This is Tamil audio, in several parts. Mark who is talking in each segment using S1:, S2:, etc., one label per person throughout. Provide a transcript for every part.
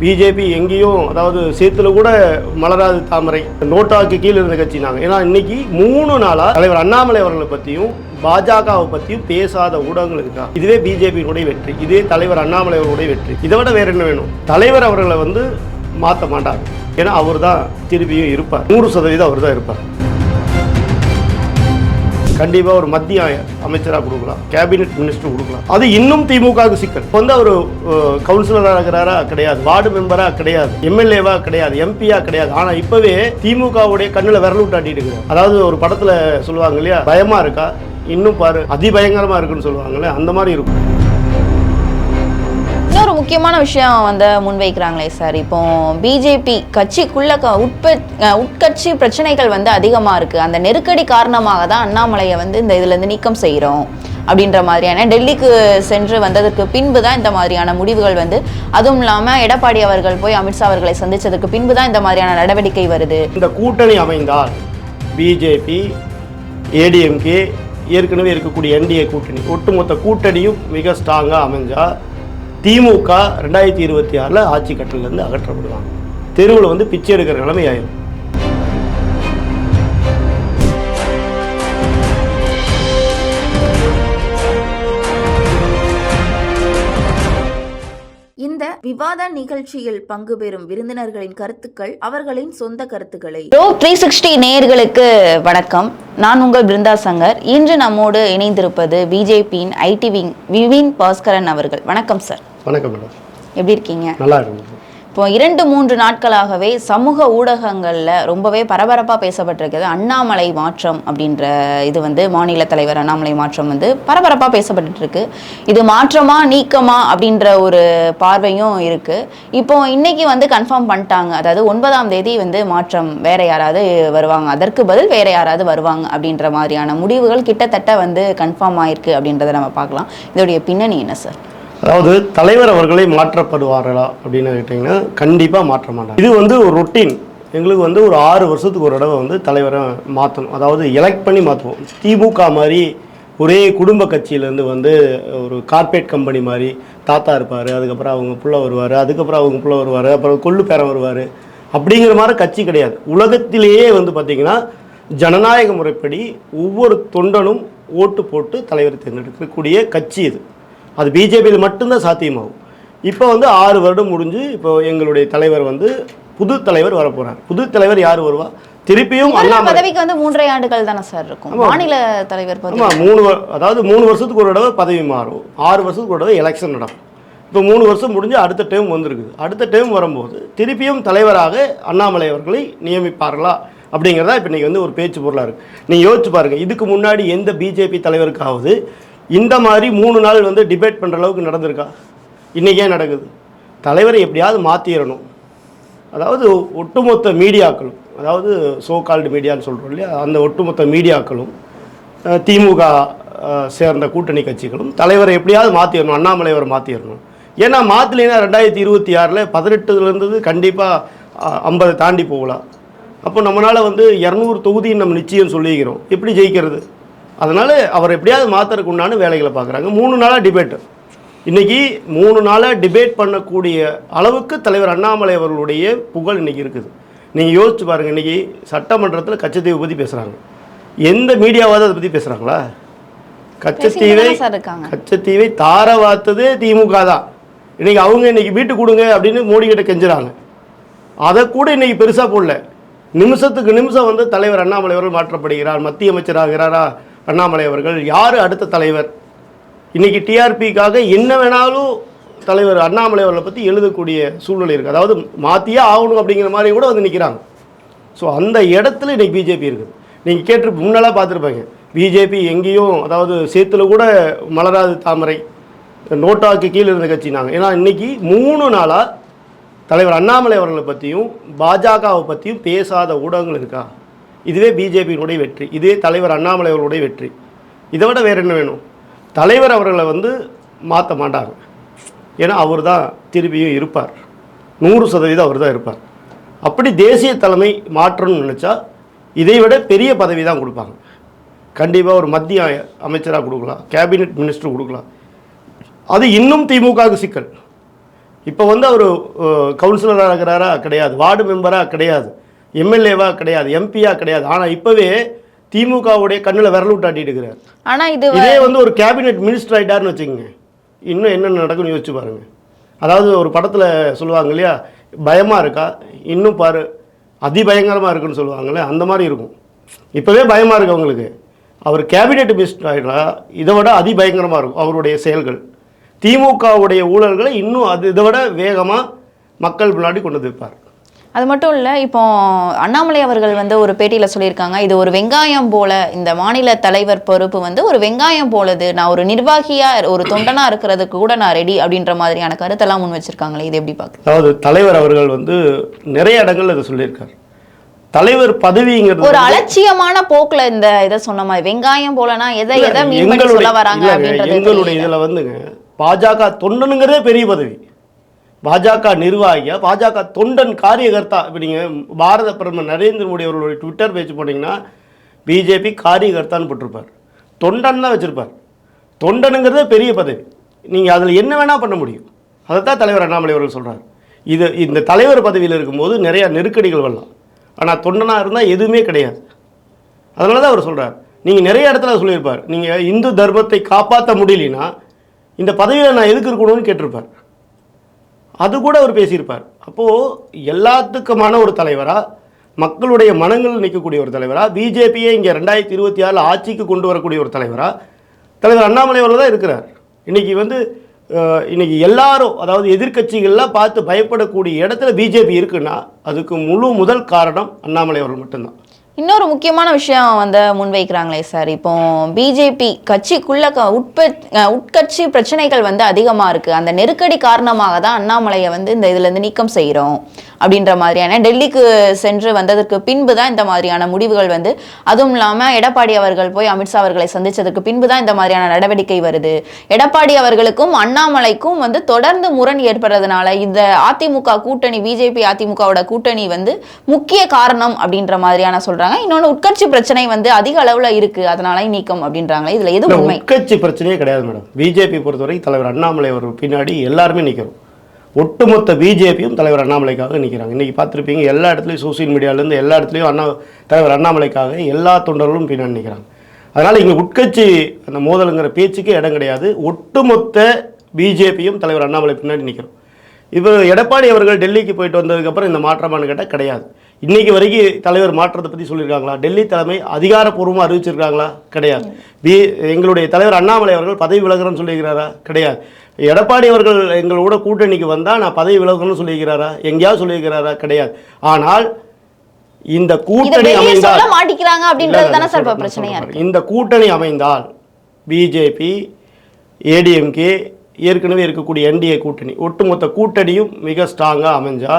S1: பிஜேபி எங்கேயும் அதாவது சேத்துல கூட மலராது தாமரை. நோட்டாக்கு கீழே இருந்த கட்சி நாங்கள் ஏன்னா இன்னைக்கு மூணு நாளாக தலைவர் அண்ணாமலை அவர்களை பற்றியும் பாஜகவை பற்றியும் பேசாத ஊடகங்கள் இருக்கா? இதுவே பிஜேபியினுடைய வெற்றி. இதுவே தலைவர் அண்ணாமலை அவர்களுடைய வெற்றி. இதை விட வேற என்ன வேணும்? தலைவர் அவர்களை வந்து மாற்ற மாட்டாங்க ஏன்னா அவர் தான் திருப்பியும் இருப்பார். நூறு சதவீதம் அவர் தான் இருப்பார். கண்டிப்பாக ஒரு மத்திய அமைச்சராக கொடுக்கலாம் கேபினெட் மினிஸ்டர் கொடுக்கலாம். அது இன்னும் திமுகவுக்கு சிக்கல். வந்து அவர் கவுன்சிலராக இருக்கிறாரா கிடையாது வார்டு மெம்பரா கிடையாது எம்எல்ஏவா கிடையாது எம்பியா கிடையாது. ஆனா இப்பவே திமுகவுடைய கண்ணுல விரல் விட்டாட்டிட்டு இருக்கிறார். அதாவது ஒரு படத்துல சொல்லுவாங்க இல்லையா பயமா இருக்கா? இன்னும் பாரு அதிபயங்கரமா இருக்குன்னு சொல்லுவாங்களே அந்த மாதிரி இருக்கும்.
S2: இன்னொரு முக்கியமான விஷயம் வந்து முன்வைக்கிறாங்களே சார். இப்போ பிஜேபி கட்சிக்குள்ள க- உட்ப உட்கட்சி பிரச்சனைகள் வந்து அதிகமாக இருக்குது அந்த நெருக்கடி காரணமாக தான் அண்ணாமலையை வந்து இந்த இதுலேருந்து நீக்கம் செய்கிறோம் அப்படின்ற மாதிரியான டெல்லிக்கு சென்று வந்ததற்கு பின்பு தான் இந்த மாதிரியான முடிவுகள் வந்து அதுவும் இல்லாமல் எடப்பாடி அவர்கள் போய் அமித்ஷா அவர்களை சந்தித்ததற்கு பின்பு தான் இந்த மாதிரியான நடவடிக்கை வருது.
S1: இந்த கூட்டணி அமைந்தால் பிஜேபி ஏடிஎம்கே ஏற்கனவே இருக்கக்கூடிய என்டிஏ கூட்டணி ஒட்டுமொத்த கூட்டணியும் மிக ஸ்ட்ராங்காக அமைஞ்சால் திமுக ரெண்டாயிரத்தி இருபத்தி ஆறில் ஆட்சி கட்டிலிருந்து அகற்றப்படுவாங்க. தெருவில் வந்து பிச்சை எடுக்கிற நிலைமை ஆயிரும்.
S3: இந்த விவாத நிகழ்ச்சியில் பங்கு பெறும் விருந்தினர்களின் கருத்துக்கள் அவர்களின் சொந்த கருத்துக்களை.
S2: ரோ த்ரீ சிக்ஸ்டி நேயர்களுக்கு வணக்கம். நான் உங்கள் பிருந்தா சங்கர். இன்று நம்மோடு இணைந்திருப்பது பிஜேபியின் ஐடி விங் விவின் பாஸ்கரன் அவர்கள். வணக்கம் சார்
S1: வணக்கம் மேடம்.
S2: எப்படி இருக்கீங்க?
S1: நல்லா இருக்கும்
S2: இப்போ இரண்டு மூன்று நாட்களாகவே சமூக ஊடகங்களில் ரொம்பவே பரபரப்பாக பேசப்பட்டிருக்குது அண்ணாமலை மாற்றம் அப்படின்ற இது வந்து மாநில தலைவர் அண்ணாமலை மாற்றம் வந்து பரபரப்பாக பேசப்பட்டுட்டு இருக்கு இது மாற்றமா நீக்கமா அப்படின்ற ஒரு பார்வையும் இருக்கு. இப்போ இன்னைக்கு வந்து கன்ஃபார்ம் பண்ணிட்டாங்க. அதாவது ஒன்பதாம் தேதி வந்து மாற்றம் வேற யாராவது வருவாங்க. அதற்கு பதில் வேற யாராவது வருவாங்க அப்படின்ற மாதிரியான முடிவுகள் கிட்டத்தட்ட வந்து கன்ஃபார்ம் ஆயிருக்கு அப்படின்றத நம்ம பார்க்கலாம். இதோடைய பின்னணி என்ன சார்
S1: அதாவது தலைவர் அவர்களே மாற்றப்படுவார்களா அப்படின்னு கேட்டிங்கன்னா கண்டிப்பாக மாற்ற மாட்டாங்க. இது வந்து ஒரு ரொட்டீன் எங்களுக்கு வந்து ஒரு ஆறு வருஷத்துக்கு ஒரு தடவை வந்து தலைவரை மாற்றணும் அதாவது எலெக்ட் பண்ணி மாற்றுவோம் திமுக மாதிரி ஒரே குடும்ப கட்சியிலேருந்து வந்து ஒரு கார்ப்பரேட் கம்பெனி மாதிரி தாத்தா இருப்பார் அதுக்கப்புறம் அவங்க புள்ள வருவார் அதுக்கப்புறம் அவங்க புள்ள வருவார் அப்புறம் கொள்ளு பேரன் வருவார். அப்படிங்கிற மாதிரி கட்சி கிடையாது. உலகத்திலேயே வந்து பார்த்திங்கன்னா ஜனநாயக முறைப்படி ஒவ்வொரு தொண்டனும் ஓட்டு போட்டு தலைவர் தேர்ந்தெடுக்கக்கூடிய கட்சி இது. அது பிஜேபியில் மட்டும்தான் சாத்தியமாகும். இப்போ வந்து ஆறு வருடம் முடிஞ்சு இப்போ எங்களுடைய தலைவர் வந்து புது தலைவர் வர போறார் புது தலைவர் யார் வருவா? திருப்பியும்
S2: பதவிக்கு வந்து மூன்றரை ஆண்டுகள் தானே சார் இருக்கும். மாநில தலைவர்
S1: ஆமாம் மூணு அதாவது மூணு வருஷத்துக்கு ஒரு தடவை பதவி மாறும். ஆறு வருஷத்துக்கு ஒரு தடவை எலெக்ஷன் நடக்கும். இப்போ மூணு வருஷம் முடிஞ்சு அடுத்த டைம் வந்திருக்குது. அடுத்த டைம் வரும்போது திருப்பியும் தலைவராக அண்ணாமலை அவர்களை நியமிப்பார்களா? அப்படிங்கிறதா இப்போ இன்றைக்கி வந்து ஒரு பேச்சு பொருளாக இருக்குது நீங்கள் யோசிச்சு பாருங்கள் இதுக்கு முன்னாடி எந்த பிஜேபி தலைவருக்காவது இந்த மாதிரி மூணு நாள் வந்து டிபேட் பண்ணுற அளவுக்கு நடந்திருக்கா? இன்றைக்கே நடக்குது? தலைவரை எப்படியாவது மாற்றிடணும் அதாவது ஒட்டுமொத்த மீடியாக்களும் அதாவது சோ கால்டு மீடியான்னு சொல்கிறோம் இல்லையா? அந்த ஒட்டுமொத்த மீடியாக்களும் திமுக சேர்ந்த கூட்டணி கட்சிகளும் தலைவரை எப்படியாவது மாற்றிடணும் அண்ணாமலை அவரை மாற்றிடணும் ஏன்னா மாற்றலைன்னா ரெண்டாயிரத்தி இருபத்தி ஆறில் பதினெட்டுலேருந்து கண்டிப்பாக ஐம்பதை தாண்டி போகலாம். அப்போ நம்மளால் வந்து இரநூறு தொகுதின்னு நம்ம நிச்சயம் சொல்லிக்கிறோம். எப்படி ஜெயிக்கிறது? அதனால் அவர் எப்படியாவது மாற்றுறதுக்கு உண்டான வேலைகளை பார்க்குறாங்க. மூணு நாளாக டிபேட்டு இன்னைக்கு மூணு நாளாக டிபேட் பண்ணக்கூடிய அளவுக்கு தலைவர் அண்ணாமலை அவர்களுடைய புகழ் இன்னைக்கு இருக்குது. நீங்கள் யோசிச்சு பாருங்கள் இன்னைக்கு சட்டமன்றத்தில் கச்சத்தீவை பற்றி பேசுகிறாங்க எந்த மீடியாவாவது அதை பற்றி பேசுகிறாங்களா கச்சத்தீவை கச்சத்தீவை தார வார்த்ததே திமுக தான். இன்னைக்கு அவங்க இன்னைக்கு வீட்டு கொடுங்க அப்படின்னு மோடி கிட்ட கெஞ்சுறாங்க. அதை கூட இன்னைக்கு பெருசாக போடல. நிமிஷத்துக்கு நிமிஷம் வந்து தலைவர் அண்ணாமலை அவர்கள் மாற்றப்படுகிறார் மத்திய அமைச்சராகிறாரா அண்ணாமலை அவர்கள் யார் அடுத்த தலைவர்? இன்றைக்கி டிஆர்பிக்காக என்ன வேணாலும் தலைவர் அண்ணாமலை அவர்களை பற்றி எழுதக்கூடிய சூழ்நிலை இருக்குது அதாவது மாற்றியே ஆகணும் அப்படிங்கிற மாதிரி கூட வந்து நிற்கிறாங்க ஸோ அந்த இடத்துல இன்றைக்கி பிஜேபி இருக்குது நீங்கள் கேட்டு முன்னெல்லாம் பார்த்துருப்பாங்க. பிஜேபி எங்கேயும் அதாவது சேத்துல கூட மலராது தாமரை நோட்டாக்கு கீழே இருந்த கட்சி நாங்கள் ஏன்னா இன்றைக்கி மூணு நாளாக தலைவர் அண்ணாமலை அவர்களை பற்றியும் பாஜகவை பற்றியும் பேசாத ஊடகங்கள் இருக்கா? இதுவே பிஜேபியினுடைய வெற்றி இதுவே தலைவர் அண்ணாமலை அவர்களுடைய வெற்றி. இதை விட வேறு என்ன வேணும்? தலைவர் அவர்களை வந்து மாற்ற மாட்டாங்க. ஏன்னா அவர் தான் திருப்பியும் இருப்பார். நூறு சதவீதம் அவர் தான் இருப்பார். அப்படி தேசிய தலைமை மாற்றணும்னு நினச்சா இதை விட பெரிய பதவி தான் கொடுப்பாங்க. கண்டிப்பாக ஒரு மத்திய அமைச்சராக கொடுக்கலாம் கேபினெட் மினிஸ்டர் கொடுக்கலாம். அது இன்னும் திமுகவுக்கு சிக்கல். இப்போ வந்து அவர் கவுன்சிலராக இருக்கிறாரா? கிடையாது. வார்டு மெம்பராக கிடையாது. எம்எல்ஏவா கிடையாது எம்பியா கிடையாது. ஆனால் இப்போவே திமுகவுடைய கண்ணில் விரல் விட்டாட்டிட்டு இருக்கிறார்.
S2: ஆனா இது
S1: இதே வந்து ஒரு கேபினெட் மினிஸ்டர் ஆயிட்டாருன்னு வச்சுக்கோங்க. இன்னும் என்ன நடக்கும்னு யோசிச்சு பாருங்க. அதாவது ஒரு படத்தில் சொல்லுவாங்க இல்லையா பயமாக இருக்கா? இன்னும் பாரு அதிபயங்கரமாக இருக்குன்னு சொல்லுவாங்கல்ல அந்த மாதிரி இருக்கும். இப்போவே பயமாக இருக்கு அவங்களுக்கு. அவர் கேபினெட் மினிஸ்டர் ஆகிட்டா இதை விட அதிபயங்கரமாக இருக்கும் அவருடைய செயல்கள். திமுகவுடைய ஊழல்களை இன்னும் அது இதை விட வேகமாக மக்கள் முன்னாடி கொண்டு வந்து வைப்பார்
S2: அது மட்டும் இல்ல இப்போ அண்ணாமலை அவர்கள் வந்து ஒரு பேட்டியில சொல்லியிருக்காங்க இது ஒரு வெங்காயம் போல இந்த மாநில தலைவர் பொறுப்பு வந்து ஒரு வெங்காயம் போலது நான் ஒரு நிர்வாகியா ஒரு தொண்டனா இருக்கிறதுக்கு கூட நான் ரெடி அப்படின்ற மாதிரியான கருத்தெல்லாம் முன் வச்சிருக்காங்களே இது எப்படி பாக்குறீங்க?
S1: அதாவது தலைவர் அவர்கள் வந்து நிறைய இடங்கள்ல இதை சொல்லியிருக்கார். தலைவர் பதவிங்கிறது
S2: ஒரு அலட்சியமான போக்குல இந்த இதை சொன்ன மாதிரி வெங்காயம் போலனா எதை எதை மீன் சொல்ல வராங்க
S1: எங்களுடைய. இதுல வந்துங்க பாஜக தொண்டனுங்கிறதே பெரிய பதவி. பாஜக நிர்வாகியா? பாஜக தொண்டன் காரியகர்த்தா. இப்போ நீங்கள் பாரத பிரதமர் நரேந்திர மோடி அவர்களுடைய ட்விட்டர் பேஜ் போனீங்கன்னா பிஜேபி காரியகர்த்தான்னு போட்டிருப்பார். தொண்டன் தான் வச்சுருப்பார். தொண்டனுங்கிறதே பெரிய பதவி. நீங்கள் அதில் என்ன வேணால் பண்ண முடியும். அதைத்தான் தலைவர் அண்ணாமலை அவர்கள் சொல்கிறார் இது இந்த தலைவர் பதவியில் இருக்கும்போது நிறையா நெருக்கடிகள் வரலாம். ஆனால் தொண்டனாக இருந்தால் எதுவுமே கிடையாது. அதனால தான் அவர் சொல்கிறார் நீங்கள் நிறைய இடத்துல சொல்லியிருப்பார். நீங்கள் இந்து தர்மத்தை காப்பாற்ற முடியலனா இந்த பதவியில் நான் எதுக்கு இருக்கணும்னு கேட்டிருப்பார். அது கூட அவர் பேசியிருப்பார். அப்போது எல்லாத்துக்குமான ஒரு தலைவராக மக்களுடைய மனங்கள் நிற்கக்கூடிய ஒரு தலைவராக பிஜேபியை இங்கே ரெண்டாயிரத்தி இருபத்தி ஆறில் ஆட்சிக்கு கொண்டு வரக்கூடிய ஒரு தலைவராக தலைவர் அண்ணாமலை அவர்கள் தான் இருக்கிறார். இன்னைக்கு வந்து இன்றைக்கி எல்லாரும் அதாவது எதிர்க்கட்சிகள்லாம் பார்த்து பயப்படக்கூடிய இடத்துல பிஜேபி இருக்குன்னா அதுக்கு முழு முதல் காரணம் அண்ணாமலை அவர்கள் மட்டும்தான்.
S2: இன்னொரு முக்கியமான விஷயம் வந்து முன்வைக்கிறாங்களே சார். இப்போ பிஜேபி கட்சிக்குள்ள க- உட்ப உட்கட்சி பிரச்சனைகள் வந்து அதிகமாக இருக்குது அந்த நெருக்கடி காரணமாக தான் அண்ணாமலையை வந்து இந்த இதுலேருந்து நீக்கம் செய்கிறோம் அப்படின்ற மாதிரியான டெல்லிக்கு சென்று வந்ததற்கு பின்பு தான் இந்த மாதிரியான முடிவுகள் வந்து அதுவும் இல்லாமல் எடப்பாடி அவர்கள் போய் அமித்ஷா அவர்களை சந்தித்ததற்கு பின்பு தான் இந்த மாதிரியான நடவடிக்கை வருது. எடப்பாடி அவர்களுக்கும் அண்ணாமலைக்கும் வந்து தொடர்ந்து முரண் ஏற்படுறதுனால இந்த அதிமுக கூட்டணி பிஜேபி அதிமுகவோட கூட்டணி வந்து முக்கிய காரணம் அப்படின்ற மாதிரியான சொல்கிறாங்க சொல்றாங்க. இன்னொன்னு உட்கட்சி பிரச்சனை வந்து அதிக அளவுல இருக்கு. அதனால நீக்கம் அப்படின்றாங்களே. இதுல எது உண்மை?
S1: உட்கட்சி பிரச்சனையே கிடையாது மேடம். பிஜேபி பொறுத்தவரை தலைவர் அண்ணாமலை அவர் பின்னாடி எல்லாருமே நிற்கிறோம் ஒட்டுமொத்த பிஜேபியும் தலைவர் அண்ணாமலைக்காக நிற்கிறாங்க இன்றைக்கி பார்த்துருப்பீங்க எல்லா இடத்துலையும் சோசியல் மீடியாவிலேருந்து எல்லா இடத்துலையும் அண்ணா தலைவர் அண்ணாமலைக்காக எல்லா தொண்டர்களும் பின்னாடி நிற்கிறாங்க அதனால் இங்கே உட்கட்சி அந்த மோதலுங்கிற பேச்சுக்கே இடம் கிடையாது. ஒட்டுமொத்த பிஜேபியும் தலைவர் அண்ணாமலை பின்னாடி நிற்கிறோம் இப்போ எடப்பாடி அவர்கள் டெல்லிக்கு போயிட்டு வந்ததுக்கப்புறம் இந்த மாற்றமானு கேட்டால் கிடையாது. இன்னைக்கு வரைக்கும் தலைவர் மாற்றத்தை பற்றி சொல்லியிருக்காங்களா? டெல்லி தலைமை அதிகாரப்பூர்வமாக அறிவிச்சிருக்காங்களா? கிடையாது. பி எங்களுடைய தலைவர் அண்ணாமலை அவர்கள் பதவி விலகுறேன்னு சொல்லியிருக்கிறாரா? கிடையாது. எடப்பாடி அவர்கள் எங்களோட கூட்டணிக்கு வந்தால் நான் பதவி விலகணும்னு சொல்லியிருக்கிறாரா? எங்கேயாவது சொல்லியிருக்கிறாரா? கிடையாது. ஆனால் இந்த கூட்டணி அமைந்தால். இந்த கூட்டணி அமைந்தால் பிஜேபி ஏடிஎம்கே ஏற்கனவே இருக்கக்கூடிய என்டிஏ கூட்டணி ஒட்டுமொத்த கூட்டணியும் மிக ஸ்ட்ராங்காக அமைஞ்சா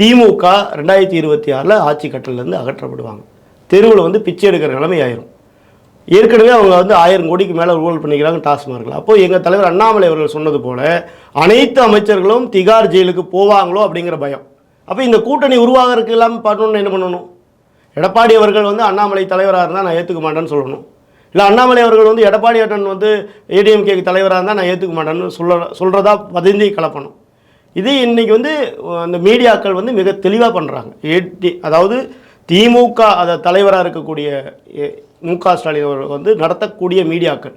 S1: திமுக ரெண்டாயிரத்தி இருபத்தி ஆறில் ஆட்சி கட்டலேருந்து அகற்றப்படுவாங்க. தெருவில் வந்து பிச்சை எடுக்கிற நிலைமை ஆயிரும். ஏற்கனவே அவங்க வந்து ஆயிரம் கோடிக்கு மேலே ரூல் பண்ணிக்கிறாங்க டாஸ்மார்க்கில் அப்போ எங்கள் தலைவர் அண்ணாமலை அவர்கள் சொன்னது போல அனைத்து அமைச்சர்களும் திகார் ஜெயிலுக்கு போவாங்களோ அப்படிங்கிற பயம். அப்போ இந்த கூட்டணி உருவாகிறதுக்கு இல்லாமல் பண்ணணும்னு என்ன பண்ணணும்? எடப்பாடி அவர்கள் வந்து அண்ணாமலை தலைவராக இருந்தால் நான் ஏற்றுக்க மாட்டேன்னு சொல்லணும். இல்லை அண்ணாமலை அவர்கள் வந்து எடப்பாடி அண்ணன் வந்து ஏடிஎம்கேக்கு தலைவராக இருந்தால் நான் ஏற்றுக்க மாட்டேன்னு சொல்ல சொல்கிறதா பதிந்தி கலப்பணும். இது இன்றைக்கி வந்து அந்த மீடியாக்கள் வந்து மிக தெளிவாக பண்ணுறாங்க எட்டி அதாவது திமுக அதை தலைவராக இருக்கக்கூடிய மு க ஸ்டாலின் அவர்கள் வந்து நடத்தக்கூடிய மீடியாக்கள்.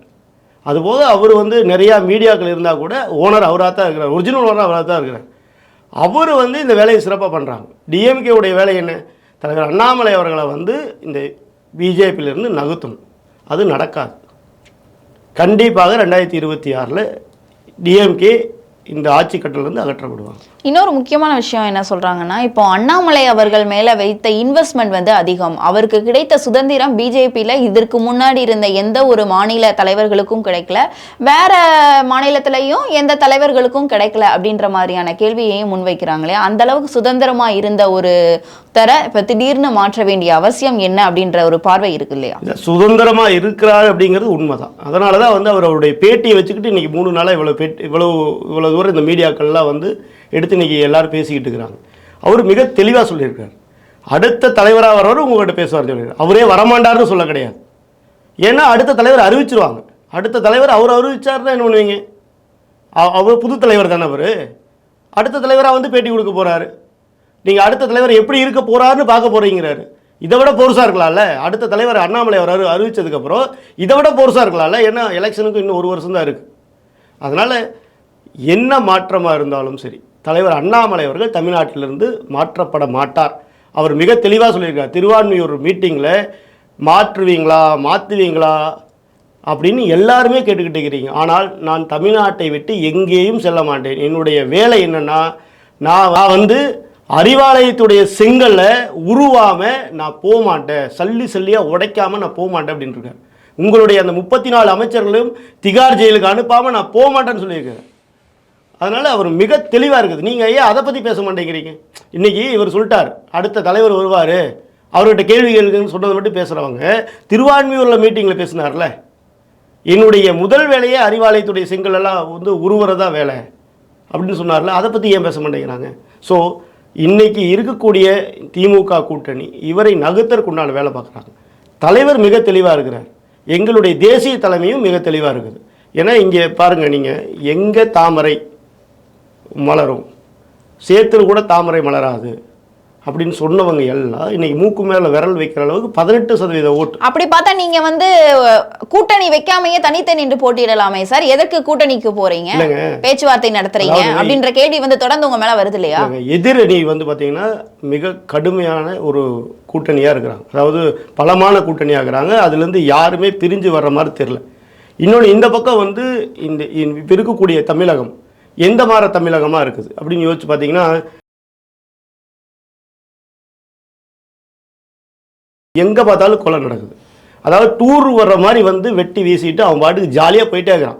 S1: அதுபோக அவர் வந்து நிறையா மீடியாக்கள் இருந்தால் கூட ஓனர் அவராக தான் இருக்கிறார். ஒரிஜினல் ஓனர் அவராக தான் இருக்கிறார். அவர் வந்து இந்த வேலையை சிறப்பாக பண்ணுறாங்க டிஎம்கே உடைய வேலை என்ன? தலைவர் அண்ணாமலை அவர்களை வந்து இந்த பிஜேபியிலிருந்து நகர்த்தணும் அது நடக்காது. கண்டிப்பாக ரெண்டாயிரத்தி இருபத்தி ஆறில் டிஎம்கே இந்த ஆட்சி கட்டலேருந்து அகற்றப்படுவாங்க.
S2: இன்னொரு முக்கியமான விஷயம் என்ன சொல்கிறாங்கன்னா இப்போ அண்ணாமலை அவர்கள் மேலே வைத்த இன்வெஸ்ட்மெண்ட் வந்து அதிகம். அவருக்கு கிடைத்த சுதந்திரம் பிஜேபியில் இதற்கு முன்னாடி இருந்த எந்த ஒரு மாநில தலைவர்களுக்கும் கிடைக்கல. வேற மாநிலத்திலையும் எந்த தலைவர்களுக்கும் கிடைக்கல அப்படின்ற மாதிரியான கேள்வியையும் முன்வைக்கிறாங்களே அந்த அளவுக்கு சுதந்திரமாக இருந்த ஒரு தர இப்போ திடீர்னு மாற்ற வேண்டிய அவசியம் என்ன அப்படின்ற ஒரு பார்வை இருக்கு இல்லையா?
S1: சுதந்திரமாக இருக்கிறார் அப்படிங்கிறது உண்மைதான். அதனால தான் வந்து அவர் அவருடைய பேட்டியை வச்சுக்கிட்டு இன்றைக்கி மூணு நாளாக இவ்வளோ பேட்டி இவ்வளோ இவ்வளோ தூரம் இந்த மீடியாக்கள்லாம் வந்து எடுத்து இன்றைக்கி எல்லோரும் பேசிக்கிட்டு இருக்கிறாங்க. அவர் மிக தெளிவாக சொல்லியிருக்கார். அடுத்த தலைவராக வரவர் உங்கள்கிட்ட பேசுவார் சொல்லியிருக்காரு. அவரே வரமாட்டார்னு சொல்ல கிடையாது. ஏன்னா அடுத்த தலைவர் அறிவிச்சிருவாங்க. அடுத்த தலைவர் அவர் அறிவிச்சாருன்னா என்ன பண்ணுவீங்க? அவர் புது தலைவர் தானே அவர். அடுத்த தலைவராக வந்து பேட்டி கொடுக்க போகிறாரு நீங்கள் அடுத்த தலைவர் எப்படி இருக்க போகிறாருன்னு பார்க்க போகிறீங்கிறாரு இதை விட போர்ஸாக இருக்கலாம்ல? அடுத்த தலைவர் அண்ணாமலை அவர் அறி இதை விட போர்ஸாக இருக்கலாம்ல? ஏன்னா எலெக்ஷனுக்கு இன்னும் ஒரு வருஷம் தான் இருக்குது அதனால் என்ன மாற்றமாக இருந்தாலும் சரி தலைவர் அண்ணாமலை அவர்கள் தமிழ்நாட்டிலிருந்து மாற்றப்பட மாட்டார். அவர் மிக தெளிவாக சொல்லியிருக்கார். திருவான்மையூர் மீட்டிங்கில் மாற்றுவீங்களா மாற்றுவீங்களா அப்படின்னு எல்லாருமே கேட்டுக்கிட்டு இருக்கிறீங்க. ஆனால் நான் தமிழ்நாட்டை விட்டு எங்கேயும் செல்ல மாட்டேன். என்னுடைய வேலை என்னென்னா நான் நான் வந்து அறிவாலயத்துடைய செங்கலை உருவாமல் நான் போக மாட்டேன். சல்லி சல்லியாக உடைக்காமல் நான் போக மாட்டேன் அப்படின்னு உங்களுடைய அந்த முப்பத்தி நாலு அமைச்சர்களையும் திகார் ஜெயிலுக்கு அனுப்பாமல் நான் போக மாட்டேன்னு சொல்லியிருக்கேன் அதனால் அவர் மிக தெளிவாக இருக்குது. நீங்கள் ஏன் அதை பற்றி பேச மாட்டேங்கிறீங்க? இன்றைக்கி இவர் சொல்லிட்டார். அடுத்த தலைவர் வருவார். அவர்கிட்ட கேள்வி கேளுங்கன்னு சொன்னதை மட்டும் பேசுகிறவங்க திருவான்மையூரில் மீட்டிங்கில் பேசினார்ல. என்னுடைய முதல் வேலையே அறிவாலயத்துடைய செங்கல் எல்லாம் வந்து உருவுறதா வேலை அப்படின்னு சொன்னார்ல. அதை பற்றி ஏன் பேச மாட்டேங்கிறாங்க? ஸோ இன்றைக்கி இருக்கக்கூடிய திமுக கூட்டணி இவரை நகர்த்தற்குண்டான வேலை பார்க்குறாங்க. தலைவர் மிக தெளிவாக இருக்கிறார். எங்களுடைய தேசிய தலைமையும் மிக தெளிவாக இருக்குது. ஏன்னா இங்கே பாருங்கள் நீங்கள் எங்கே தாமரை மலரும். சேத்துல கூட தாமரை மலராது. அப்படின்னு சொன்னவங்க எல்லாம் இன்னைக்கு மூக்கு மேலே விரல் வைக்கிற அளவுக்கு பதினெட்டு சதவீத ஓட்டு.
S2: அப்படி பார்த்தா நீங்க வந்து கூட்டணி வைக்காமையே தனித்து நின்று போட்டியிடலாமே சார்? எதற்கு கூட்டணிக்கு போறீங்க. பேச்சுவார்த்தை நடத்துறீங்க. அப்படின்ற கேள்வி வந்து தொடர்ந்து உங்க மேல வருது இல்லையா?
S1: எதிரணி வந்து பார்த்தீங்கன்னா மிக கடுமையான ஒரு கூட்டணியாக இருக்கிறாங்க. அதாவது பலமான கூட்டணியாக இருக்கிறாங்க. அதுலேருந்து யாருமே பிரிஞ்சு வர்ற மாதிரி தெரில இன்னொன்று இந்த பக்கம் வந்து இந்த இப்போ இருக்கக்கூடிய தமிழகம். எந்த மாதிரி தமிழகமாக இருக்குது? அப்படின்னு யோசிச்சு பார்த்தீங்கன்னா எங்கே பார்த்தாலும் கொலை நடக்குது. அதாவது டூர் வர்ற மாதிரி வந்து வெட்டி வீசிட்டு அவன் பாட்டுக்கு ஜாலியாக போயிட்டே இருக்கிறான்.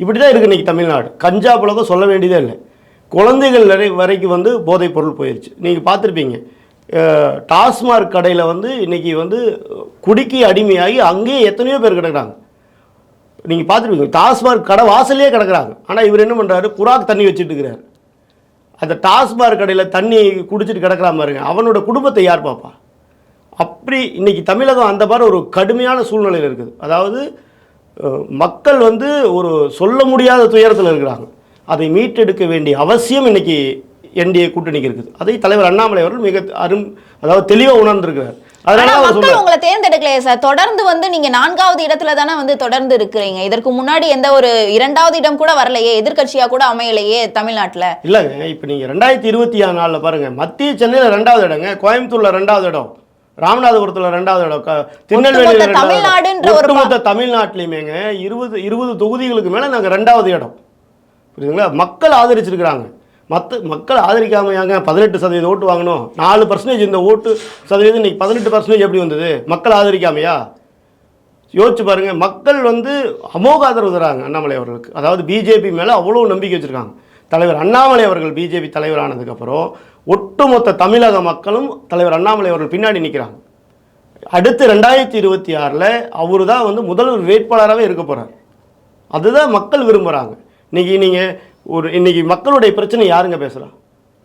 S1: இப்படி தான் இருக்குது இன்றைக்கி தமிழ்நாடு. கஞ்சா புழக்கம் சொல்ல வேண்டியதே இல்லை. குழந்தைகள் நிறைய வரைக்கும் வந்து போதைப் பொருள் போயிடுச்சு நீங்கள் பார்த்துருப்பீங்க. டாஸ்மாக் கடையில் வந்து இன்றைக்கி வந்து குடிக்கி அடிமையாகி அங்கேயே எத்தனையோ பேர் கிடக்கிறாங்க. நீங்கள் பார்த்துருப்பீங்க டாஸ்மாக் கடை வாசலே கிடக்கிறாங்க. ஆனால் இவர் என்ன பண்ணுறாரு புறாக் தண்ணி வச்சுட்டு இருக்கிறாரு. அந்த டாஸ்மாக் கடையில் தண்ணி குடிச்சிட்டு கிடக்கிறா பாருங்க. அவனோட குடும்பத்தை யார் பார்ப்பா? அப்படி இன்றைக்கி தமிழகம் அந்த மாதிரி ஒரு கடுமையான சூழ்நிலையில் இருக்குது. அதாவது மக்கள் வந்து ஒரு சொல்ல முடியாத துயரத்தில் இருக்கிறாங்க. அதை மீட்டெடுக்க வேண்டிய அவசியம் இன்றைக்கி என்டிஏ கூட்டணிக்கு இருக்குது. அதை தலைவர் அண்ணாமலை அவர்கள் மிக அரும் அதாவது தெளிவாக உணர்ந்திருக்கிறார்.
S2: மக்கள் உங்களை தேர்ந்தெடுக்கலையே சார். தொடர்ந்து வந்து நீங்க நான்காவது இடத்துல தானே வந்து தொடர்ந்து இருக்கிறீங்க. இதற்கு முன்னாடி எந்த ஒரு இரண்டாவது இடம் கூட வரலையே எதிர்க்கட்சியா கூட அமையலையே தமிழ்நாட்டுல.
S1: இல்லைங்க இப்போ நீங்கள் ரெண்டாயிரத்தி இருபத்தி ஆறு நாலில் பாருங்கள் மத்திய சென்னையில் ரெண்டாவது இடங்க கோயம்புத்தூரில் ரெண்டாவது இடம் ராமநாதபுரத்தில் ரெண்டாவது இடம் திருநெல்வேலியில் ரெண்டாவது
S2: தமிழ்நாடுன்ற
S1: ஒட்டுமொத்த தமிழ்நாட்டிலையுமேங்க இருபது இருபது தொகுதிகளுக்கு மேலே நாங்கள் ரெண்டாவது இடம். புரியுதுங்களா? மக்கள் ஆதரிச்சிருக்கிறாங்க. மற்ற மக்கள் ஆதரிக்காமையாங்க பதினெட்டு சதவீதம் ஓட்டு வாங்கணும். நாலு பர்சன்டேஜ் இந்த ஓட்டு சதவீதம் இன்னைக்கு பதினெட்டு பர்சன்டேஜ் எப்படி வந்தது? மக்கள் ஆதரிக்காமையா? யோசிச்சு பாருங்க மக்கள் வந்து அமோக ஆதரவு தராங்க அண்ணாமலை அவர்களுக்கு. அதாவது பிஜேபி மேலே அவ்வளோ நம்பிக்கை வச்சுருக்காங்க. தலைவர் அண்ணாமலை அவர்கள் பிஜேபி தலைவரானதுக்கப்புறம் ஒட்டுமொத்த தமிழக மக்களும் தலைவர் அண்ணாமலை அவர்கள் பின்னாடி நிற்கிறாங்க அடுத்து ரெண்டாயிரத்தி இருபத்தி ஆறில் அவர் தான் வந்து முதல்வர் வேட்பாளராகவே இருக்க போகிறார் அதுதான் மக்கள் விரும்புகிறாங்க இன்னைக்கு நீங்கள் ஒரு இன்னைக்கு மக்களுடைய பிரச்சனை யாருங்க பேசுகிறா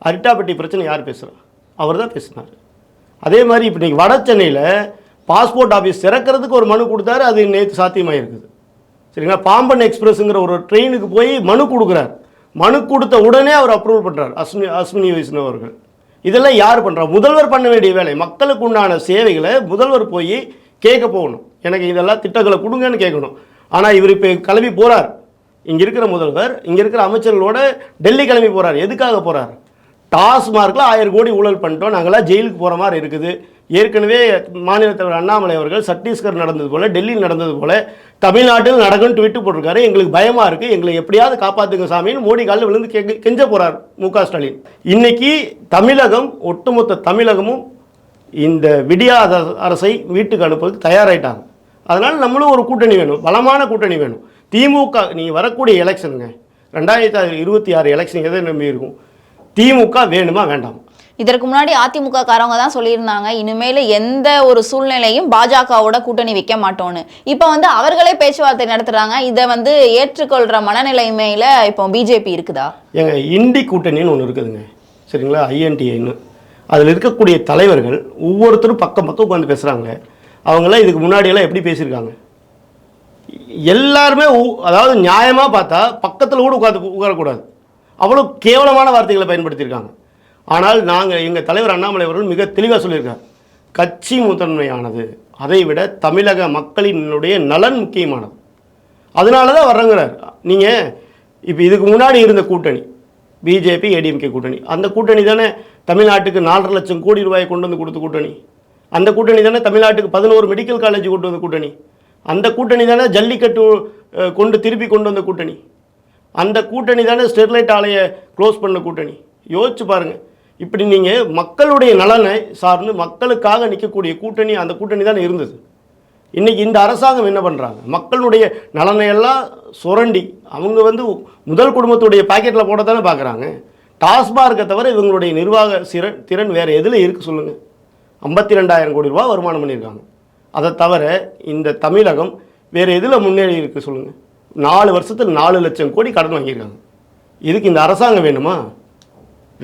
S1: அரிட்டாப்பட்டி பிரச்சனை யார் பேசுகிறா அவர் தான் பேசினார். அதே மாதிரி இப்போ இன்றைக்கி வட சென்னையில் பாஸ்போர்ட் ஆஃபீஸ் திறக்கிறதுக்கு ஒரு மனு கொடுத்தாரு அது நேற்று சாத்தியமாயிருக்குது. சரிங்களா? பாம்பன் எக்ஸ்பிரஸ்ங்கிற ஒரு ட்ரெயினுக்கு போய் மனு கொடுக்குறார். மனு கொடுத்த உடனே அவர் அப்ரூவல் பண்ணுறார் அஸ்வினி அஸ்வினி வைஷ்ணவ் அவர்கள். இதெல்லாம் யார் பண்ணுறா முதல்வர் பண்ண வேண்டிய வேலை மக்களுக்கு உண்டான சேவைகளை முதல்வர் போய் கேட்க போகணும். எனக்கு இதெல்லாம் திட்டங்களை கொடுங்கன்னு கேட்கணும். ஆனால் இவர் இப்போ கிளம்பி போகிறார் இங்கே இருக்கிற முதல்வர் இங்கே இருக்கிற அமைச்சர்களோட டெல்லி கிளம்பி போகிறார் எதுக்காக போகிறார் டாஸ்மார்க்கில் ஆயிரம் கோடி ஊழல் பண்ணிட்டோம். நாங்களாம் ஜெயிலுக்கு போகிற மாதிரி இருக்குது. ஏற்கனவே மாநில தலைவர் அண்ணாமலை அவர்கள் சத்தீஸ்கர் நடந்தது போல் டெல்லியில் நடந்தது போல் தமிழ்நாட்டில் நடக்கும்னு ட்விட்டு போட்டிருக்காரு. எங்களுக்கு பயமாக இருக்குது எங்களை எப்படியாவது காப்பாற்றுங்க சாமின்னு மோடி காலில் விழுந்து கெ கெஞ்ச போகிறார் மு க ஸ்டாலின். இன்றைக்கி தமிழகம் ஒட்டுமொத்த தமிழகமும் இந்த விடியா அரசை வீட்டுக்கு அனுப்புறதுக்கு தயாராயிட்டாங்க. அதனால் நம்மளும் ஒரு கூட்டணி வேணும். பலமான கூட்டணி வேணும். திமுக நீங்கள் வரக்கூடிய எலெக்ஷனுங்க ரெண்டாயிரத்தி இருபத்தி ஆறு எலெக்ஷன் எதை நம்பி இருக்கும்? திமுக வேணுமா வேண்டாமா?
S2: இதற்கு முன்னாடி அதிமுக காரவங்க தான் சொல்லியிருந்தாங்க இனிமேல் எந்த ஒரு சூழ்நிலையும் பாஜகவோட கூட்டணி வைக்க மாட்டோம்னு. இப்போ வந்து அவர்களே பேச்சுவார்த்தை நடத்துறாங்க இதை வந்து ஏற்றுக்கொள்ற மனநிலைமையில இப்போ பிஜேபி இருக்குதா?
S1: எங்க இண்டி கூட்டணின்னு ஒன்று இருக்குதுங்க சரிங்களா? ஐஎன்டிஐன்னு அதில் இருக்கக்கூடிய தலைவர்கள் ஒவ்வொருத்தரும் பக்கம் பக்கம் உட்காந்து பேசுகிறாங்க அவங்களாம் இதுக்கு முன்னாடியெல்லாம் எப்படி பேசியிருக்காங்க? எல்லாருமே அதாவது நியாயமாக பார்த்தா பக்கத்தில் கூட உட்காந்து உட்காரக்கூடாது. அவ்வளோ கேவலமான வார்த்தைகளை பயன்படுத்தியிருக்காங்க. ஆனால் நாங்கள் எங்கள் தலைவர் அண்ணாமலை அவர்கள் மிக தெளிவாக சொல்லியிருக்கார். கட்சி முதன்மையானது. அதை விட தமிழக மக்களினுடைய நலன் முக்கியமானது. அதனால தான் வர்றங்கிறார். நீங்கள் இப்போ இதுக்கு முன்னாடி இருந்த கூட்டணி பிஜேபி ஏடிஎம்கே கூட்டணி அந்த கூட்டணி தானே தமிழ்நாட்டுக்கு நாலரை லட்சம் கோடி ரூபாயை கொண்டு வந்து கொடுத்த கூட்டணி. அந்த கூட்டணி தானே தமிழ்நாட்டுக்கு பதினோரு மெடிக்கல் காலேஜ் கொண்டு வந்த கூட்டணி. அந்த கூட்டணி தானே ஜல்லிக்கட்டு கொண்டு திருப்பி கொண்டு வந்த கூட்டணி. அந்த கூட்டணி தானே ஸ்டெர்லைட் ஆலையை க்ளோஸ் பண்ண கூட்டணி. யோசிச்சு பாருங்கள் இப்படி நீங்கள் மக்களுடைய நலனை சார்ந்து மக்களுக்காக நிற்கக்கூடிய கூட்டணி அந்த கூட்டணி தானே இருந்தது. இன்றைக்கி இந்த அரசாங்கம் என்ன பண்ணுறாங்க மக்களுடைய நலனையெல்லாம் சுரண்டி அவங்க வந்து முதல் குடும்பத்துடைய பாக்கெட்டில் போட தானே பார்க்குறாங்க டாஸ்மார்க்கை தவிர இவங்களுடைய நிர்வாக சிற திறன் வேறு எதில் இருக்குது சொல்லுங்கள் ஐம்பத்தி ரெண்டாயிரம் கோடி ரூபா வருமானம் பண்ணியிருக்காங்க. அதை தவிர இந்த தமிழகம் வேறு எதில் முன்னேறி இருக்குது சொல்லுங்கள் நாலு வருஷத்தில் நாலு லட்சம் கோடி கடன் வாங்கியிருக்காங்க. இதுக்கு இந்த அரசாங்கம் வேணுமா?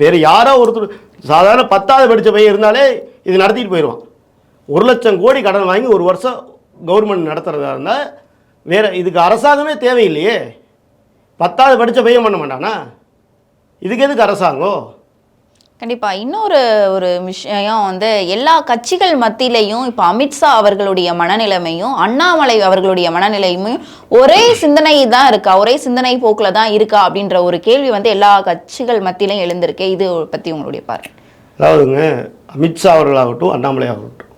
S1: வேறு யாரோ ஒருத்தர் சாதாரண பத்தாவது படித்த பையன் இருந்தாலே இது நடத்திட்டு போயிடுவான் ஒரு லட்சம் கோடி கடன் வாங்கி ஒரு வருஷம் கவர்மெண்ட் நடத்துகிறதா இருந்தால் வேறு இதுக்கு அரசாங்கமே தேவையில்லையே. பத்தாவது படித்த பையன் பண்ண மாட்டானா? இதுக்கு எதுக்கு அரசாங்கம்?
S2: கண்டிப்பாக இன்னொரு ஒரு விஷயம் வந்து எல்லா கட்சிகள் மத்தியிலையும் இப்போ அமித்ஷா அவர்களுடைய மனநிலைமையும் அண்ணாமலை அவர்களுடைய மனநிலையுமே ஒரே சிந்தனை தான் இருக்கா? ஒரே சிந்தனை போக்கில் தான் இருக்கா? அப்படின்ற ஒரு கேள்வி வந்து எல்லா கட்சிகள் மத்தியிலையும் எழுந்திருக்கு. இது பற்றி உங்களுடைய பார்வை.
S1: அதாவதுங்க அமித்ஷா அவர்களாகட்டும் அண்ணாமலை ஆகட்டும்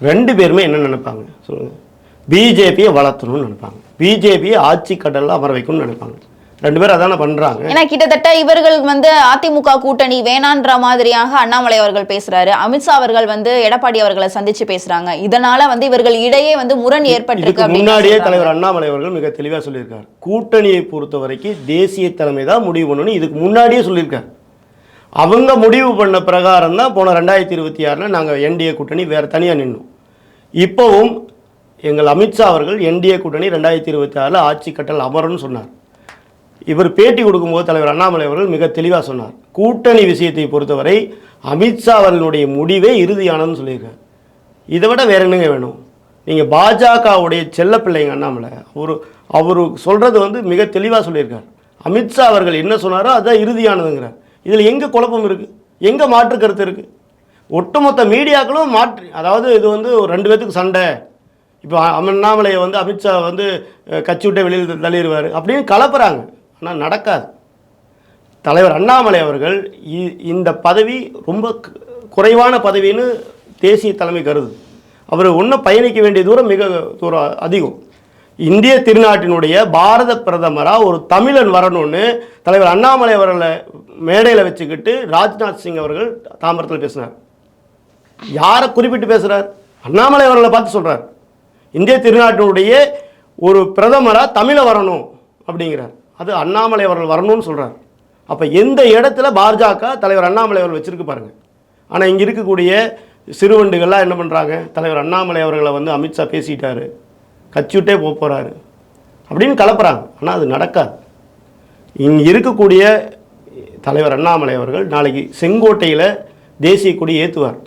S1: ரெண்டு பேருமே என்ன நினைப்பாங்க? சொல்லுங்கள் பிஜேபியை வளர்த்தணும்னு நினைப்பாங்க. பிஜேபியை ஆட்சி கடலில் அமர வைக்கணும்னு நினைப்பாங்க. ரெண்டு பேரும் அதானே பண்ணுறாங்க
S2: ஏன்னா கிட்டத்தட்ட இவர்கள் வந்து அதிமுக கூட்டணி வேணான்ற மாதிரியாக அண்ணாமலை அவர்கள் பேசுறாரு. அமித்ஷா அவர்கள் வந்து எடப்பாடி அவர்களை சந்திச்சு பேசுறாங்க. இதனால வந்து இவர்கள் இடையே வந்து முரண் ஏற்பட்டிருக்கு
S1: முன்னாடியே. தலைவர் அண்ணாமலை அவர்கள் மிக தெளிவாக சொல்லியிருக்கார். கூட்டணியை பொறுத்த வரைக்கும் தேசிய தலைமை தான் முடிவு பண்ணணும்னு இதுக்கு முன்னாடியே சொல்லியிருக்கார். அவங்க முடிவு பண்ண பிரகாரம் தான் போன ரெண்டாயிரத்தி இருபத்தி ஆறில் நாங்கள் என்டிஏ கூட்டணி வேறு தனியாக நின்னோம். இப்போவும் எங்கள் அமித்ஷா அவர்கள் என்டிஏ கூட்டணி ரெண்டாயிரத்தி இருபத்தி ஆறில் ஆட்சி கட்டல் அமரும்னு சொன்னார். இவர் பேட்டி கொடுக்கும்போது தலைவர் அண்ணாமலை அவர்கள் மிக தெளிவாக சொன்னார். கூட்டணி விஷயத்தை பொறுத்தவரை அமித்ஷா அவர்களுடைய முடிவே இறுதியானதுன்னு சொல்லியிருக்காரு. இதை விட வேற என்னங்க வேணும்? நீங்கள் பாஜகவுடைய செல்ல பிள்ளைங்க அண்ணாமலை அவர் அவர் சொல்கிறது வந்து மிக தெளிவாக சொல்லியிருக்கார். அமித்ஷா அவர்கள் என்ன சொன்னாரோ அதுதான் இறுதியானதுங்கிறார். இதில் எங்கே குழப்பம் இருக்குது எங்கே மாற்று கருத்து இருக்குது ஒட்டுமொத்த மீடியாக்களும் மாற்றி அதாவது இது வந்து ஒரு ரெண்டு பேத்துக்கு சண்டை. இப்போ அண்ணாமலையை வந்து அமித்ஷா வந்து கட்சி விட்டே வெளியில் தள்ளிடுவார் அப்படின்னு கலப்புறாங்க. ஆனால் நடக்காது. தலைவர் அண்ணாமலை அவர்கள் இ- இந்த பதவி ரொம்ப குறைவான பதவின்னு தேசிய தலைமை கருது. அவர் ஒன்றும் பயணிக்க வேண்டிய தூரம் மிக தூரம் அதிகம். இந்திய திருநாட்டினுடைய பாரத பிரதமராக ஒரு தமிழன் வரணும்னு தலைவர் அண்ணாமலை அவர்களை மேடையில் வச்சுக்கிட்டு ராஜ்நாத் சிங் அவர்கள் தாம்பரத்தில் பேசினார். யாரை குறிப்பிட்டு பேசுகிறார் அண்ணாமலை அவர்களை பார்த்து சொல்கிறார் இந்திய திருநாட்டினுடைய ஒரு பிரதமராக தமிழை வரணும் அப்படிங்கிறார். அது அண்ணாமலை அவர்கள் வரணும்னு சொல்கிறார் அப்போ எந்த இடத்துல பாஜக தலைவர் அண்ணாமலை அவர்கள் வச்சுருக்கு பாருங்கள் ஆனால் இங்கே இருக்கக்கூடிய சிறுவண்டுகள்லாம் என்ன பண்ணுறாங்க தலைவர் அண்ணாமலை அவர்களை வந்து அமித்ஷா பேசிட்டாரு. கட்சி விட்டே போக போகிறாரு அப்படின்னு கலப்புறாங்க. ஆனால் அது நடக்காது. இங்கே இருக்கக்கூடிய தலைவர் அண்ணாமலை அவர்கள் நாளைக்கு செங்கோட்டையில் தேசிய கொடி ஏற்றுவார்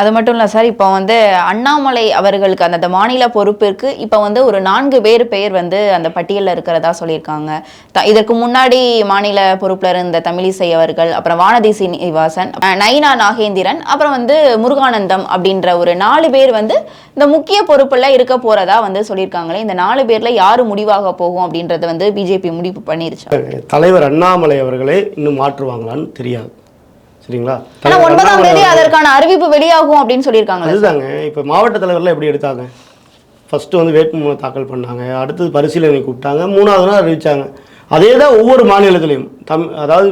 S2: அது மட்டும் இல்லை சார் இப்போ வந்து அண்ணாமலை அவர்களுக்கு அந்த மாநில பொறுப்பிற்கு இப்போ வந்து ஒரு நான்கு பேர் பெயர் வந்து அந்த பட்டியலில் இருக்கிறதா சொல்லியிருக்காங்க. த இதற்கு முன்னாடி மாநில பொறுப்பில் இருந்த தமிழிசை அவர்கள் அப்புறம் வானதி சீனிவாசன் நைனா நயினா நாகேந்திரன் அப்புறம் வந்து முருகானந்தம் அப்படின்ற ஒரு நாலு பேர் வந்து இந்த முக்கிய பொறுப்பில் இருக்க போறதா வந்து சொல்லியிருக்காங்களே இந்த நாலு பேர்ல யாரு முடிவாக போகும் அப்படின்றத வந்து பிஜேபி முடிவு பண்ணிருச்சு.
S1: தலைவர் அண்ணாமலை அவர்களே இன்னும் மாற்றுவாங்களான்னு தெரியாது. சரிங்களா?
S2: ஒன்பதாம் தேதி அதற்கான அறிவிப்பு வெளியாகும் அப்படின்னு சொல்லியிருக்காங்களே.
S1: அதுதாங்க. இப்போ மாவட்ட தலைவர்லாம் எப்படி எடுத்தாங்க? ஃபஸ்ட்டு வந்து வேட்புமனு தாக்கல் பண்ணாங்க. அடுத்தது பரிசீலனை கூப்பிட்டாங்க. மூணாவது நாள் அறிவிச்சாங்க. அதே தான் ஒவ்வொரு மாநிலத்திலையும். தம் அதாவது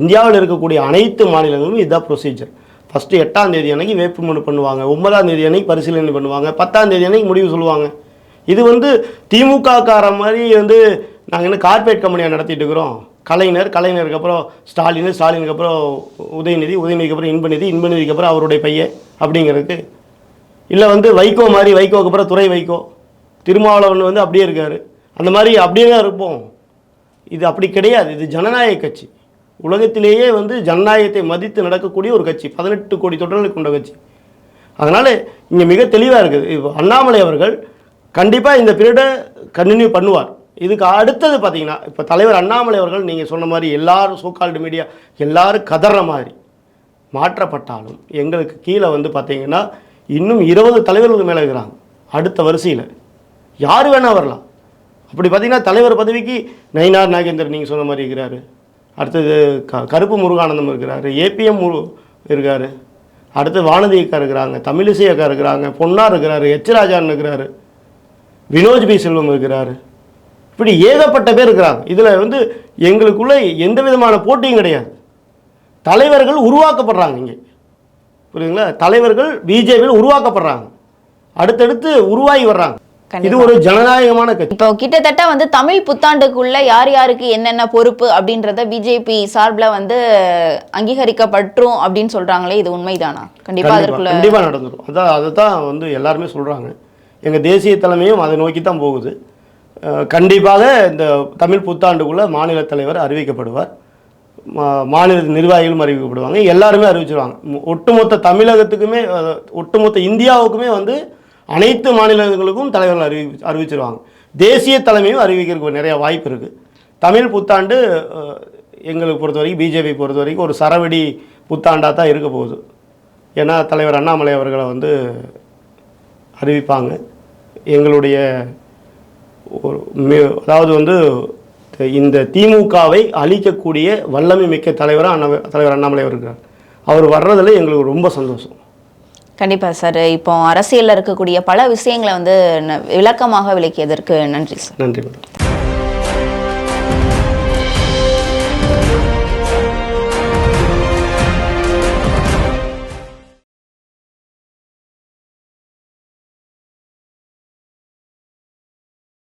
S1: இந்தியாவில் இருக்கக்கூடிய அனைத்து மாநிலங்களும் இதுதான் ப்ரொசீஜர் ஃபஸ்ட்டு எட்டாம் தேதி அன்னைக்கு வேட்புமனு பண்ணுவாங்க. ஒன்பதாம் தேதி அன்னைக்கு பரிசீலனை பண்ணுவாங்க. பத்தாம் தேதி அன்னைக்கு முடிவு சொல்லுவாங்க. இது வந்து திமுக கார மாதிரி வந்து நாங்கள் என்ன கார்ப்பரேட் கம்பெனியாக நடத்திட்டு இருக்கிறோம்? கலைஞர் கலைஞருக்கு அப்புறம் ஸ்டாலின் ஸ்டாலினுக்கு அப்புறம் உதயநிதி உதயநிதிக்கு அப்புறம் இன்பநிதி இன்பநிதிக்கு அப்புறம் அவருடைய பையன் அப்படிங்கிறதுக்கு. இல்லை வந்து வைகோ மாதிரி வைகோக்கு அப்புறம் துறை வைகோ. திருமாவளவன் வந்து அப்படியே இருக்கார். அந்த மாதிரி அப்படியே தான் இருப்போம். இது அப்படி கிடையாது. இது ஜனநாயக கட்சி. உலகத்திலேயே வந்து ஜனநாயகத்தை மதித்து நடக்கக்கூடிய ஒரு கட்சி. பதினெட்டு கோடி தொண்டர்களை கொண்ட கட்சி. அதனால் இங்கே மிக தெளிவாக இருக்குது. இப்போ அண்ணாமலை அவர்கள் கண்டிப்பாக இந்த பீரியடை கண்டினியூ பண்ணுவார். இதுக்கு அடுத்தது பார்த்தீங்கன்னா இப்போ தலைவர் அண்ணாமலை அவர்கள் நீங்கள் சொன்ன மாதிரி எல்லாரும் சோக்கால்டு மீடியா எல்லாரும் கதற மாதிரி மாற்றப்பட்டாலும் எங்களுக்கு கீழே வந்து பார்த்தீங்கன்னா இன்னும் இருபது தலைவர்களுக்கு மேலே இருக்கிறாங்க அடுத்த வரிசையில். யார் வேணால் வரலாம். அப்படி பார்த்தீங்கன்னா தலைவர் பதவிக்கு நயினார் நாகேந்தர் நீங்கள் சொன்ன மாதிரி இருக்கிறாரு. அடுத்தது க கருப்பு முருகானந்தம் இருக்கிறாரு. ஏபிஎம் முரு இருக்காரு. அடுத்து வானதி அக்கா இருக்கிறாங்க தமிழிசை அக்கா இருக்கிறாங்க பொன்னார் இருக்கிறாரு எச் ராஜான் இருக்கிறாரு. வினோஜ் பி செல்வம் இருக்கிறாரு. இப்படி ஏகப்பட்ட பேர் இருக்கிறாங்க. இதில் வந்து எங்களுக்குள்ள எந்த விதமான போட்டியும் கிடையாது. தலைவர்கள் உருவாக்கப்படுறாங்க இங்கே. புரியுதுங்களா? தலைவர்கள் பிஜேபியில் உருவாக்கப்படுறாங்க. அடுத்தடுத்து உருவாகி வர்றாங்க. இது ஒரு ஜனநாயகமான கட்சி.
S2: இப்போ கிட்டத்தட்ட வந்து தமிழ் புத்தாண்டுக்குள்ள யார் யாருக்கு என்னென்ன பொறுப்பு அப்படின்றத பிஜேபி சார்பில் வந்து அங்கீகரிக்கப்பட்டுரும் அப்படின்னு சொல்றாங்களே இது உண்மைதானா? கண்டிப்பா
S1: கண்டிப்பா
S2: அதற்குள்ள
S1: கண்டிப்பா நடந்துடும் அதான் அதை தான் வந்து எல்லாருமே சொல்றாங்க. எங்க தேசிய தலைமையும் அதை நோக்கி தான் போகுது. கண்டிப்பாக இந்த தமிழ் புத்தாண்டுக்குள்ளே மாநில தலைவர் அறிவிக்கப்படுவார். மா- மாநில நிர்வாகிகளும் அறிவிக்கப்படுவாங்க. எல்லாருமே அறிவிச்சிருவாங்க. ஒட்டுமொத்த தமிழகத்துக்குமே ஒட்டுமொத்த இந்தியாவுக்குமே வந்து அனைத்து மாநிலங்களுக்கும் தலைவர்கள் அறிவி அறிவிச்சிருவாங்க. தேசிய தலைமையும் அறிவிக்கிறதுக்கு நிறைய வாய்ப்பு இருக்குது தமிழ் புத்தாண்டு எங்களுக்கு பொறுத்த வரைக்கும் பிஜேபி பொறுத்த வரைக்கும் ஒரு சரவெடி புத்தாண்டாக தான் இருக்க போகுது. ஏன்னா தலைவர் அண்ணாமலை அவர்களை வந்து அறிவிப்பாங்க. எங்களுடைய அதாவது வந்து இந்த திமுகவை அழிக்கக்கூடிய வல்லமை மிக்க தலைவராக அண்ணா தலைவர் அண்ணாமலை இருக்கிறார் அவர் வர்றதுல எங்களுக்கு ரொம்ப சந்தோஷம்.
S2: கண்டிப்பா சார். இப்போ அரசியல்ல இருக்கக்கூடிய பல விஷயங்களை வந்து விளக்கமாக விளக்கியதற்கு நன்றி சார்.
S1: நன்றி மேடம்.